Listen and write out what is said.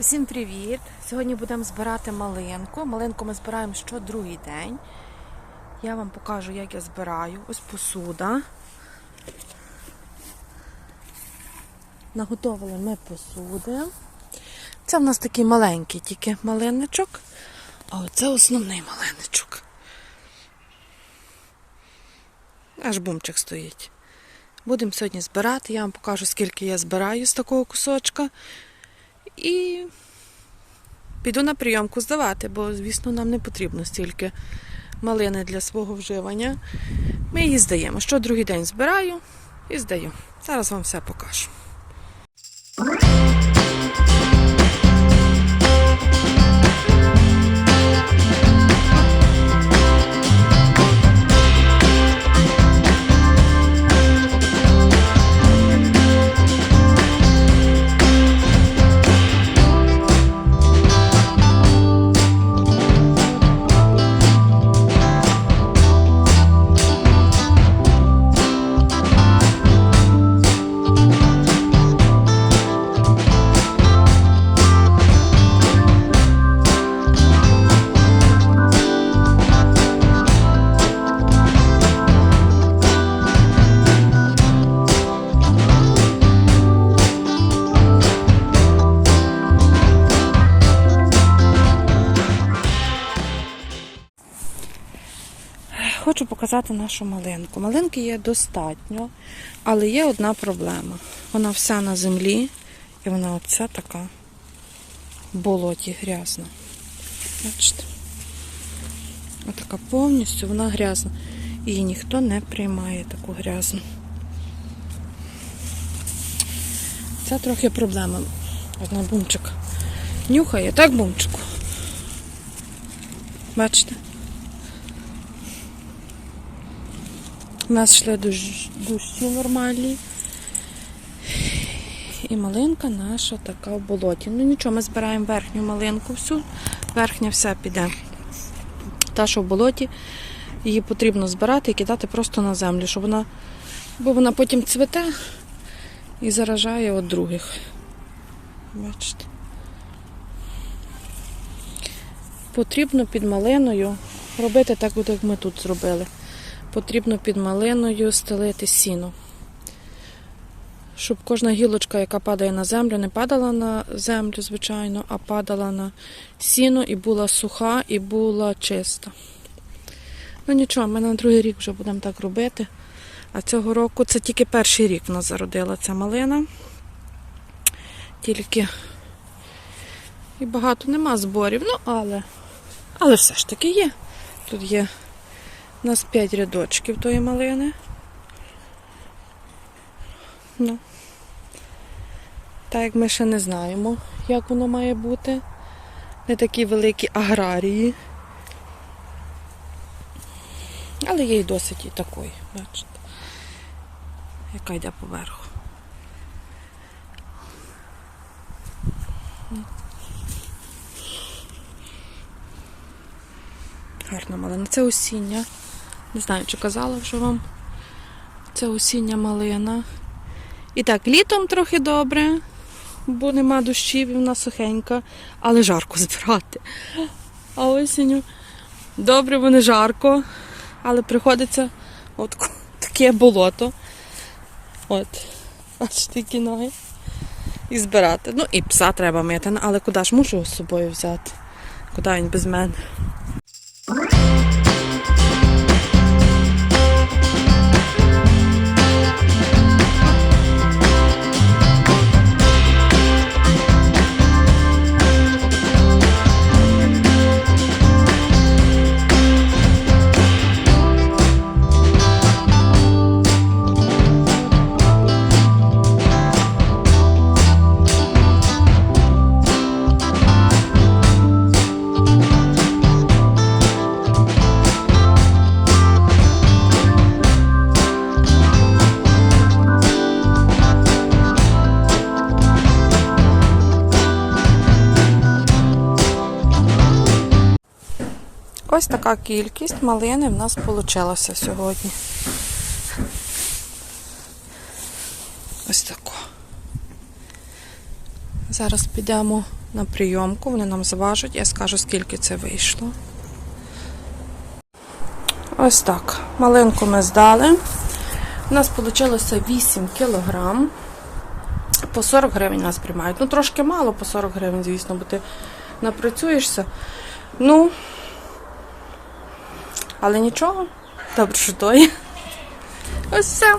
Всім привіт! Сьогодні будемо збирати малинку. Малинку ми збираємо щодругий день. Я вам покажу, як я збираю. Ось посуда. Наготовили ми посуди. Це в нас такий маленький тільки малинничок. А оце основний малинничок. Аж бумчик стоїть. Будемо сьогодні збирати. Я вам покажу, скільки я збираю з такого кусочка. І піду на прийомку здавати, бо, звісно, нам не потрібно стільки малини для свого вживання. Ми її здаємо. Що другий день збираю і здаю. Зараз вам все покажу. Хочу показати нашу малинку. Малинки є достатньо, але є одна проблема. Вона вся на землі, і вона оця така болоті грязна. Бачите? Отака повністю вона грязна. Її ніхто не приймає таку грязну. Це трохи проблема. Одна бумчик. Нюхає, так, бумчику? Бачите? У нас йшли дощі нормальні. І малинка наша така в болоті. Ну нічого, ми збираємо верхню малинку всю. Верхня вся піде. Та, що в болоті, її потрібно збирати і кидати просто на землю, щоб вона, бо вона потім цвете і заражає от других. Бачите. Потрібно під малиною робити так, як ми тут зробили потрібно під малиною стелити сіно. Щоб кожна гілочка, яка падає на землю, не падала на землю, звичайно, а падала на сіно і була суха, і була чиста. Ну нічого, ми на другий рік вже будемо так робити. А цього року це тільки перший рік в нас зародила ця малина. Тільки і багато нема зборів, ну але, але все ж таки є. Тут є у нас 5 рядочків тої малини. Ну. Так як ми ще не знаємо, як воно має бути. Не такі великі аграрії. Але є й досить і такої, бачите, яка йде поверху. Гарна малина. Це осіння. Не знаю, чи казала вже вам. Це осіння малина. І так, літом трохи добре, бо нема дощів, і вона сухенька, але жарко збирати. А осінню добре, бо не жарко, але приходиться от таке болото. От, аж такі ноги. І збирати. Ну і пса треба мити, але куди ж мушу з собою взяти? Куди він без мене? Ось така кількість малини в нас вийшла сьогодні. Ось тако. Зараз підемо на прийомку. Вони нам зважать, я скажу, скільки це вийшло. Ось так. Малинку ми здали. У нас вийшло 8 кілограм. По 40 гривень нас приймають. Ну, трошки мало по 40 гривень, звісно, бо ти напрацюєшся. Ну, але нічого. Добре, що то. Ось все.